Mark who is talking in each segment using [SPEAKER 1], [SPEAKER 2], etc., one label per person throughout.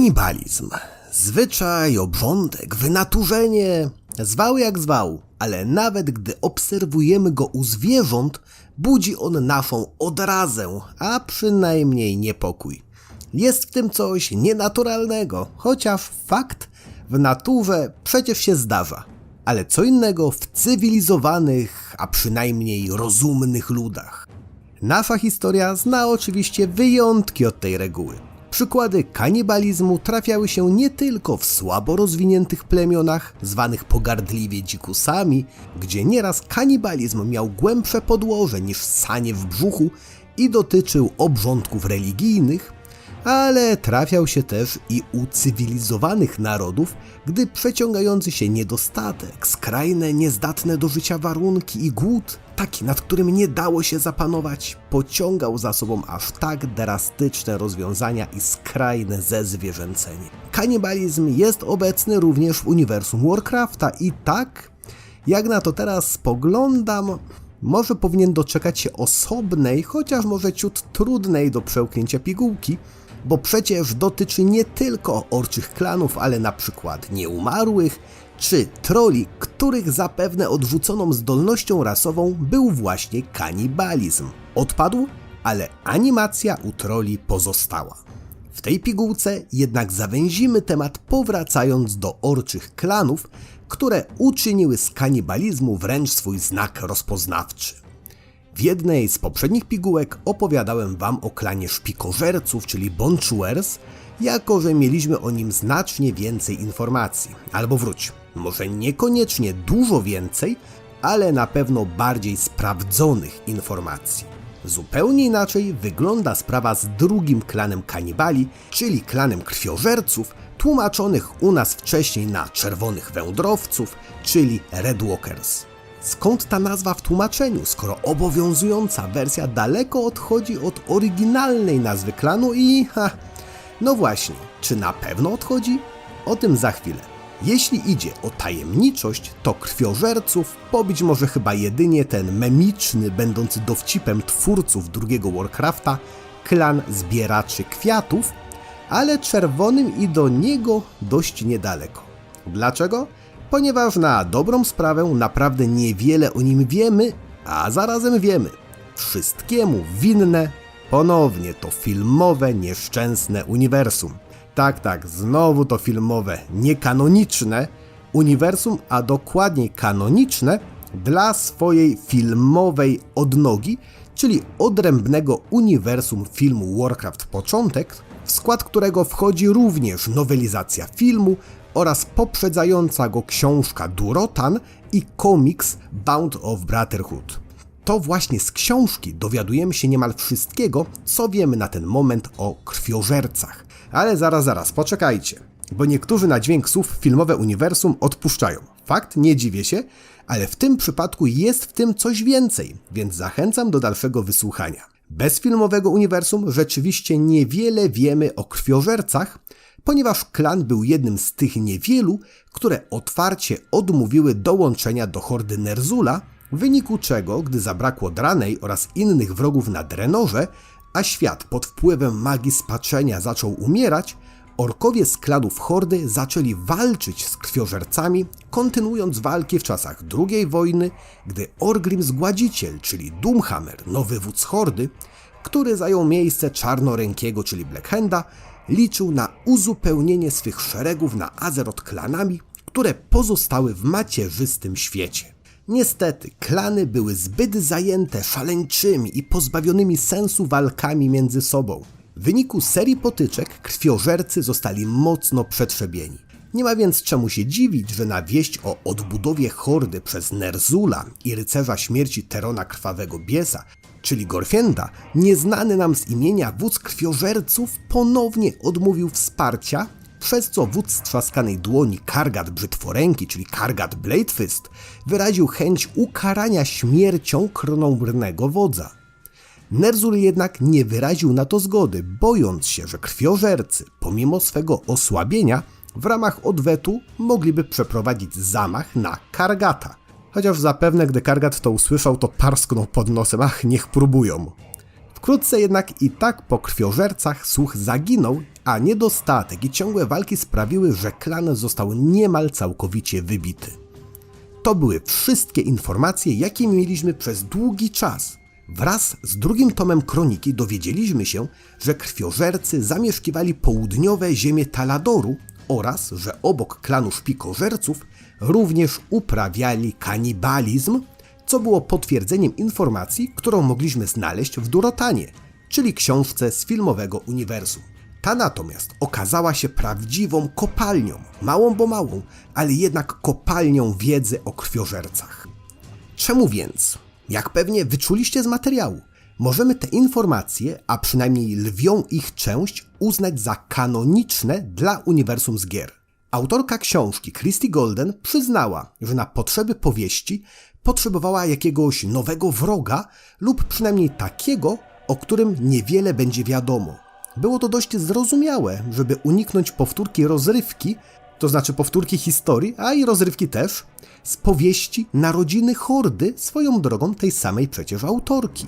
[SPEAKER 1] Kanibalizm. Zwyczaj, obrządek, wynaturzenie. Zwał jak zwał, ale nawet gdy obserwujemy go u zwierząt, budzi on naszą odrazę, a przynajmniej niepokój. Jest w tym coś nienaturalnego, chociaż fakt w naturze przecież się zdarza. Ale co innego w cywilizowanych, a przynajmniej rozumnych ludach. Nasza historia zna oczywiście wyjątki od tej reguły. Przykłady kanibalizmu trafiały się nie tylko w słabo rozwiniętych plemionach, zwanych pogardliwie dzikusami, gdzie nieraz kanibalizm miał głębsze podłoże niż sanie w brzuchu i dotyczył obrządków religijnych, ale trafiał się też i u cywilizowanych narodów, gdy przeciągający się niedostatek, skrajne, niezdatne do życia warunki i głód, taki nad którym nie dało się zapanować, pociągał za sobą aż tak drastyczne rozwiązania i skrajne zezwierzęcenie. Kanibalizm jest obecny również w uniwersum Warcrafta i tak, jak na to teraz spoglądam, może powinien doczekać się osobnej, chociaż może ciut trudnej do przełknięcia pigułki, bo przecież dotyczy nie tylko orczych klanów, ale na przykład nieumarłych, czy troli, których zapewne odrzuconą zdolnością rasową był właśnie kanibalizm. Odpadł, ale animacja u troli pozostała. W tej pigułce jednak zawęzimy temat powracając do orczych klanów, które uczyniły z kanibalizmu wręcz swój znak rozpoznawczy. W jednej z poprzednich pigułek opowiadałem wam o klanie szpikożerców, czyli Bonchuers, jako że mieliśmy o nim znacznie więcej informacji. Albo wróć, może niekoniecznie dużo więcej, ale na pewno bardziej sprawdzonych informacji. Zupełnie inaczej wygląda sprawa z drugim klanem kanibali, czyli klanem krwiożerców, tłumaczonych u nas wcześniej na czerwonych wędrowców, czyli Redwalkers. Skąd ta nazwa w tłumaczeniu, skoro obowiązująca wersja daleko odchodzi od oryginalnej nazwy klanu i ha, no właśnie, czy na pewno odchodzi? O tym za chwilę. Jeśli idzie o tajemniczość, to krwiożerców pobić może chyba jedynie ten memiczny, będący dowcipem twórców drugiego Warcrafta, klan zbieraczy kwiatów, ale czerwonym i do niego dość niedaleko. Dlaczego? Ponieważ na dobrą sprawę naprawdę niewiele o nim wiemy, a zarazem wiemy. Wszystkiemu winne ponownie to filmowe, nieszczęsne uniwersum. Tak, tak, znowu to filmowe, niekanoniczne uniwersum, a dokładniej kanoniczne dla swojej filmowej odnogi, czyli odrębnego uniwersum filmu Warcraft Początek, w skład którego wchodzi również nowelizacja filmu oraz poprzedzająca go książka Durotan i komiks Bound of Brotherhood. To właśnie z książki dowiadujemy się niemal wszystkiego, co wiemy na ten moment o krwiożercach. Ale zaraz, zaraz, poczekajcie, bo niektórzy na dźwięk słów filmowe uniwersum odpuszczają. Fakt, nie dziwię się, ale w tym przypadku jest w tym coś więcej, więc zachęcam do dalszego wysłuchania. Bez filmowego uniwersum rzeczywiście niewiele wiemy o krwiożercach, ponieważ klan był jednym z tych niewielu, które otwarcie odmówiły dołączenia do hordy Nerzula, w wyniku czego, gdy zabrakło Dranej oraz innych wrogów na Drenorze, a świat pod wpływem magii spaczenia zaczął umierać, orkowie z klanów hordy zaczęli walczyć z krwiożercami, kontynuując walki w czasach II wojny, gdy Orgrim Zgładziciel, czyli Doomhammer, nowy wódz hordy, który zajął miejsce czarnorękiego, czyli Blackhanda, liczył na uzupełnienie swych szeregów na Azeroth klanami, które pozostały w macierzystym świecie. Niestety, klany były zbyt zajęte szaleńczymi i pozbawionymi sensu walkami między sobą. W wyniku serii potyczek krwiożercy zostali mocno przetrzebieni. Nie ma więc czemu się dziwić, że na wieść o odbudowie hordy przez Nerzula i rycerza śmierci Terona Krwawego Biesa, czyli Gorfienda, nieznany nam z imienia wódz krwiożerców ponownie odmówił wsparcia, przez co wódz strzaskanej dłoni Kargat Brzytworęki, czyli Kargat Bladefist, wyraził chęć ukarania śmiercią krnąbrnego wodza. Nerzul jednak nie wyraził na to zgody, bojąc się, że krwiożercy, pomimo swego osłabienia, w ramach odwetu mogliby przeprowadzić zamach na Kargata. Chociaż zapewne, gdy Kargat to usłyszał, to parsknął pod nosem, ach, niech próbują. Wkrótce jednak i tak po krwiożercach słuch zaginął, a niedostatek i ciągłe walki sprawiły, że klan został niemal całkowicie wybity. To były wszystkie informacje, jakie mieliśmy przez długi czas. Wraz z drugim tomem kroniki dowiedzieliśmy się, że krwiożercy zamieszkiwali południowe ziemie Taladoru oraz, że obok klanu szpikożerców również uprawiali kanibalizm, co było potwierdzeniem informacji, którą mogliśmy znaleźć w Durotanie, czyli książce z filmowego uniwersum. Ta natomiast okazała się prawdziwą kopalnią, małą bo małą, ale jednak kopalnią wiedzy o krwiożercach. Czemu więc? Jak pewnie wyczuliście z materiału, możemy te informacje, a przynajmniej lwią ich część, uznać za kanoniczne dla uniwersum z gier. Autorka książki Christy Golden przyznała, że na potrzeby powieści potrzebowała jakiegoś nowego wroga lub przynajmniej takiego, o którym niewiele będzie wiadomo. Było to dość zrozumiałe, żeby uniknąć powtórki rozrywki, to znaczy powtórki historii, a i rozrywki też, z powieści Narodziny Hordy, swoją drogą tej samej przecież autorki.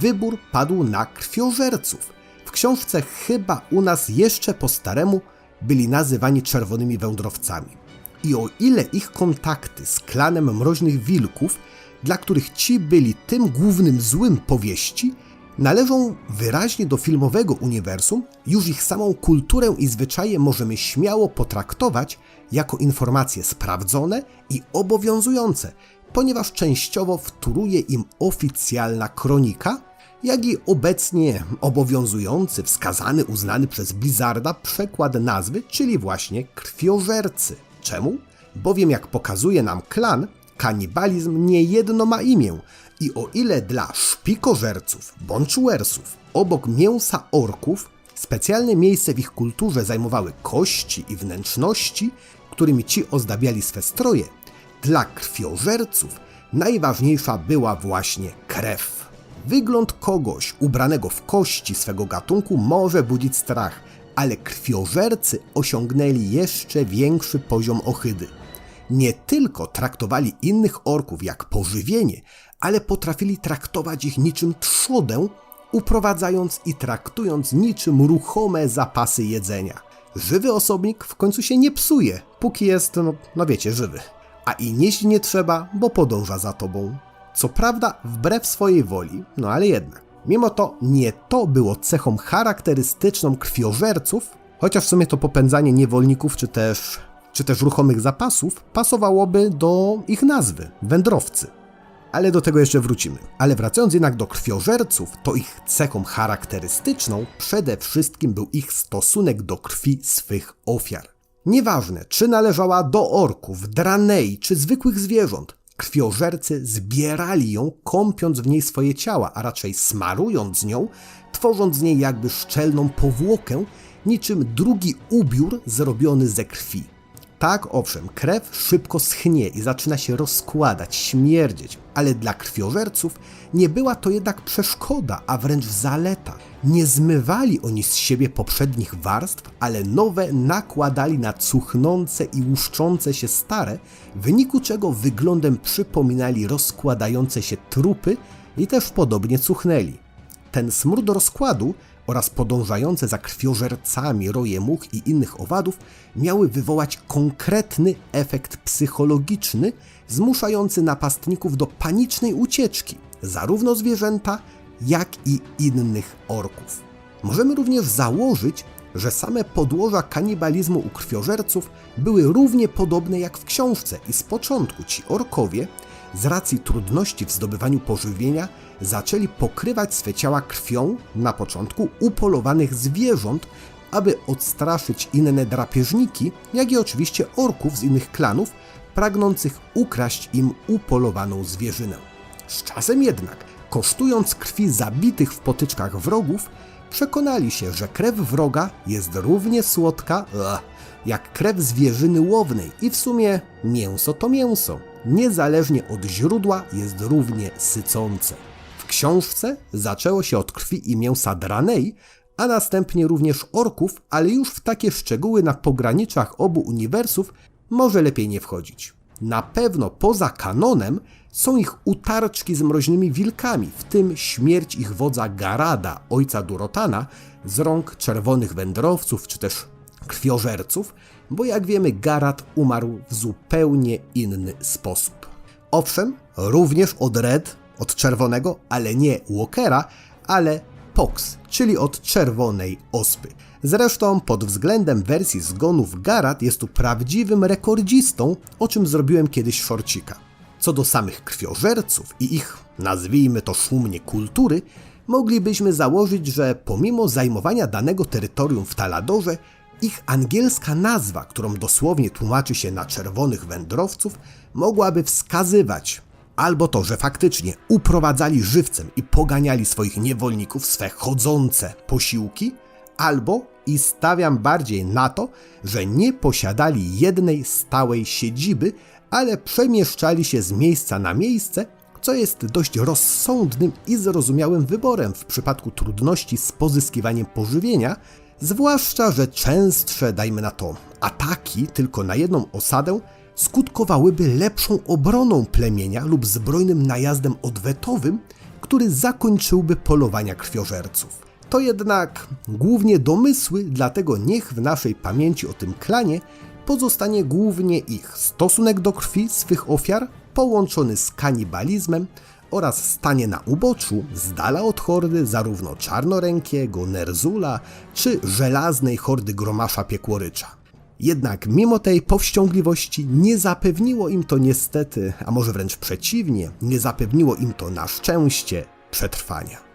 [SPEAKER 1] Wybór padł na krwiożerców. W książce chyba u nas jeszcze po staremu byli nazywani czerwonymi wędrowcami. I o ile ich kontakty z klanem mroźnych wilków, dla których ci byli tym głównym złym powieści, należą wyraźnie do filmowego uniwersum, już ich samą kulturę i zwyczaje możemy śmiało potraktować jako informacje sprawdzone i obowiązujące, ponieważ częściowo wtóruje im oficjalna kronika, jak i obecnie obowiązujący, wskazany, uznany przez Blizzarda przekład nazwy, czyli właśnie krwiożercy. Czemu? Bowiem jak pokazuje nam klan, kanibalizm niejedno ma imię i o ile dla szpikożerców, bączuersów, obok mięsa orków, specjalne miejsce w ich kulturze zajmowały kości i wnętrzności, którymi ci ozdabiali swe stroje, dla krwiożerców najważniejsza była właśnie krew. Wygląd kogoś ubranego w kości swego gatunku może budzić strach, ale krwiożercy osiągnęli jeszcze większy poziom ohydy. Nie tylko traktowali innych orków jak pożywienie, ale potrafili traktować ich niczym trzodę, uprowadzając i traktując niczym ruchome zapasy jedzenia. Żywy osobnik w końcu się nie psuje, póki jest, no, no wiecie, żywy. A i nieść nie trzeba, bo podąża za tobą. Co prawda wbrew swojej woli, no ale jednak. Mimo to nie to było cechą charakterystyczną krwiożerców, chociaż w sumie to popędzanie niewolników czy też, czy też ruchomych zapasów pasowałoby do ich nazwy wędrowcy. Ale do tego jeszcze wrócimy. Ale wracając jednak do krwiożerców, to ich cechą charakterystyczną przede wszystkim był ich stosunek do krwi swych ofiar. Nieważne, czy należała do orków, dranei czy zwykłych zwierząt, krwiożercy zbierali ją, kąpiąc w niej swoje ciała, a raczej smarując nią, tworząc z niej jakby szczelną powłokę, niczym drugi ubiór zrobiony ze krwi. Tak, owszem, krew szybko schnie i zaczyna się rozkładać, śmierdzieć, ale dla krwiożerców nie była to jednak przeszkoda, a wręcz zaleta. Nie zmywali oni z siebie poprzednich warstw, ale nowe nakładali na cuchnące i łuszczące się stare, w wyniku czego wyglądem przypominali rozkładające się trupy i też podobnie cuchnęli. Ten smród rozkładu oraz podążające za krwiożercami roje much i innych owadów miały wywołać konkretny efekt psychologiczny, zmuszający napastników do panicznej ucieczki, zarówno zwierzęta, jak i innych orków. Możemy również założyć, że same podłoża kanibalizmu u krwiożerców były równie podobne jak w książce i z początku ci orkowie, z racji trudności w zdobywaniu pożywienia, zaczęli pokrywać swe ciała krwią, na początku upolowanych zwierząt, aby odstraszyć inne drapieżniki, jak i oczywiście orków z innych klanów, pragnących ukraść im upolowaną zwierzynę. Z czasem jednak, kosztując krwi zabitych w potyczkach wrogów, przekonali się, że krew wroga jest równie słodka ugh, jak krew zwierzyny łownej i w sumie mięso to mięso, niezależnie od źródła jest równie sycące. Książce zaczęło się od krwi i mięsa dranej, a następnie również orków, ale już w takie szczegóły na pograniczach obu uniwersów może lepiej nie wchodzić. Na pewno poza kanonem są ich utarczki z mroźnymi wilkami, w tym śmierć ich wodza Garada, ojca Durotana, z rąk czerwonych wędrowców czy też krwiożerców, bo jak wiemy Garad umarł w zupełnie inny sposób. Owszem, również od Red, od czerwonego, ale nie Walkera, ale Pox, czyli od czerwonej ospy. Zresztą pod względem wersji zgonów Garat jest tu prawdziwym rekordzistą, o czym zrobiłem kiedyś szorcika. Co do samych krwiożerców i ich, nazwijmy to szumnie, kultury, moglibyśmy założyć, że pomimo zajmowania danego terytorium w Taladorze, ich angielska nazwa, którą dosłownie tłumaczy się na czerwonych wędrowców, mogłaby wskazywać albo to, że faktycznie uprowadzali żywcem i poganiali swoich niewolników swe chodzące posiłki, albo i stawiam bardziej na to, że nie posiadali jednej stałej siedziby, ale przemieszczali się z miejsca na miejsce, co jest dość rozsądnym i zrozumiałym wyborem w przypadku trudności z pozyskiwaniem pożywienia, zwłaszcza, że częstsze, dajmy na to, ataki tylko na jedną osadę skutkowałyby lepszą obroną plemienia lub zbrojnym najazdem odwetowym, który zakończyłby polowania krwiożerców. To jednak głównie domysły, dlatego niech w naszej pamięci o tym klanie pozostanie głównie ich stosunek do krwi swych ofiar, połączony z kanibalizmem oraz stanie na uboczu, z dala od hordy zarówno czarnorękiego, Nerzula czy żelaznej hordy gromasza piekłorycza. Jednak mimo tej powściągliwości nie zapewniło im to niestety, a może wręcz przeciwnie, nie zapewniło im to na szczęście przetrwania.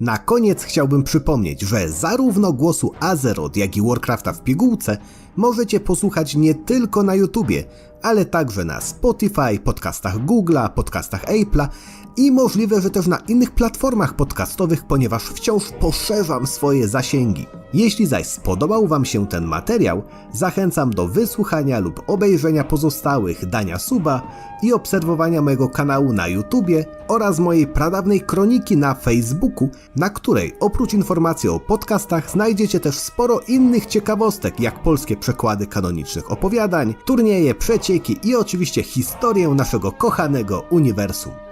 [SPEAKER 1] Na koniec chciałbym przypomnieć, że zarówno głosu Azeroth, jak i Warcrafta w pigułce możecie posłuchać nie tylko na YouTubie, ale także na Spotify, podcastach Google'a, podcastach Apple'a i możliwe, że też na innych platformach podcastowych, ponieważ wciąż poszerzam swoje zasięgi. Jeśli zaś spodobał Wam się ten materiał, zachęcam do wysłuchania lub obejrzenia pozostałych, dania suba i obserwowania mojego kanału na YouTubie oraz mojej pradawnej kroniki na Facebooku, na której oprócz informacji o podcastach znajdziecie też sporo innych ciekawostek, jak polskie przekłady kanonicznych opowiadań, turnieje, przecieki i oczywiście historię naszego kochanego uniwersum.